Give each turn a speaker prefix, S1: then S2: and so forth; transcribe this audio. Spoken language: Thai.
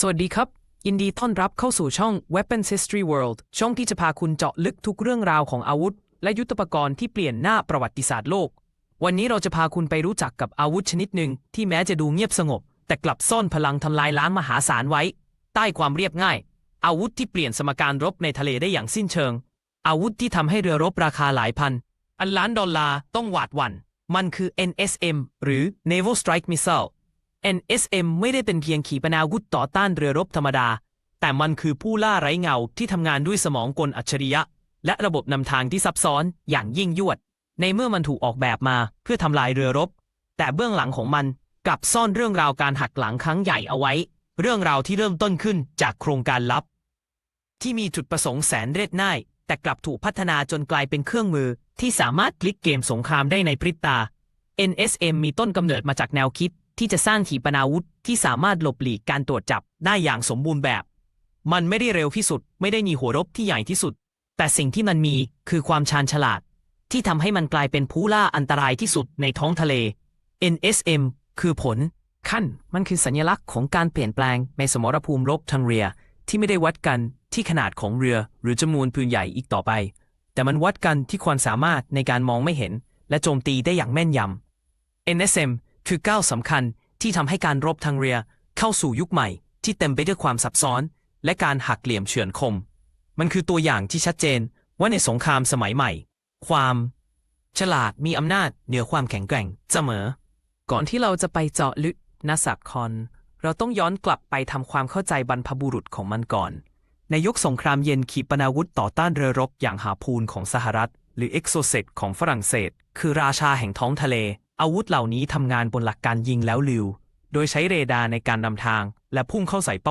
S1: สวัสดีครับ ยินดีต้อนรับเข้าสู่ช่อง Weapons History World ช่องที่จะพาคุณเจาะลึกทุกเรื่องราวของอาวุธ และยุทโธปกรณ์ที่เปลี่ยนหน้าประวัติศาสตร์โลก วันนี้เราจะพาคุณไปรู้จักกับอาวุธชนิดหนึ่งที่แม้จะดูเงียบสงบ แต่กลับซ่อนพลังทำลายล้างมหาศาลไว้ ใต้ความเรียบง่าย อาวุธที่เปลี่ยนสมการรบในทะเลได้อย่างสิ้นเชิง อาวุธที่ทำให้เรือรบราคาหลายพัน อันล้านดอลลาร์ต้องหวาดหวั่น มันคือ NSM หรือ Naval Strike Missile NSM ไม่ได้เป็นเพียงขีปนาวุธต่อต้านเรือรบธรรมดา แต่มันคือผู้ล่าไร้เงาที่ทำงานด้วยสมองกลอัจฉริยะ และระบบนำทางที่ซับซ้อนอย่างยิ่งยวด ในเมื่อมันถูกออกแบบมาเพื่อทำลายเรือรบ แต่เบื้องหลังของมันกลับซ่อนเรื่องราวการหักหลังครั้งใหญ่เอาไว้ เรื่องราวที่เริ่มต้นขึ้นจากโครงการลับ ที่มีจุดประสงค์แสนเรียดง่ายแต่กลับถูกพัฒนาจนกลายเป็นเครื่องมือที่สามารถพลิกเกมสงครามได้ในพริบตา NSM มีต้นกำเนิดมาจากแนวคิด ที่จะสร้างขีปนาวุธที่สามารถหลบหลีกการตรวจจับได้อย่างสมบูรณ์แบบ มันไม่ได้เร็วที่สุด ไม่ได้มีหัวรบที่ใหญ่ที่สุด แต่สิ่งที่มันมีคือความชาญฉลาด ที่ทำให้มันกลายเป็นผู้ล่าอันตรายที่สุดในท้องทะเล NSM คือผล ขั้นมันคือสัญลักษณ์ของการเปลี่ยนแปลงในสมรภูมิรบทางเรือ ที่ไม่ได้วัดกันที่ขนาดของเรือหรือจำนวนปืนใหญ่อีกต่อไป แต่มันวัดกันที่ความสามารถในการมองไม่เห็น และโจมตีได้อย่างแม่นยำ NSM คือก้าวสำคัญที่ทำให้การรบทางเรือ เข้าสู่ยุคใหม่ ที่เต็มไปด้วยความซับซ้อน และการหักเหลี่ยมเฉือนคม มันคือตัวอย่างที่ชัดเจนว่าในสงครามสมัยใหม่ ความ ฉลาดมีอำนาจเหนือความแข็งแกร่งเสมอ ก่อนที่เราจะไปเจาะลึกนาสักคอน เราต้องย้อนกลับไปทำความเข้าใจบรรพบุรุษของมันก่อน ในยุคสงครามเย็นขีปนาวุธต่อต้านเรือรบอย่างหาพูนของสหรัฐ หรือเอ็กโซเซตของฝรั่งเศส คือราชาแห่งท้องทะเล อาวุธเหล่านี้ทำงานบนหลักการยิงแล้วลิว โดยใช้เรดาร์ในการนำทางและพุ่งเข้าใส่เป้า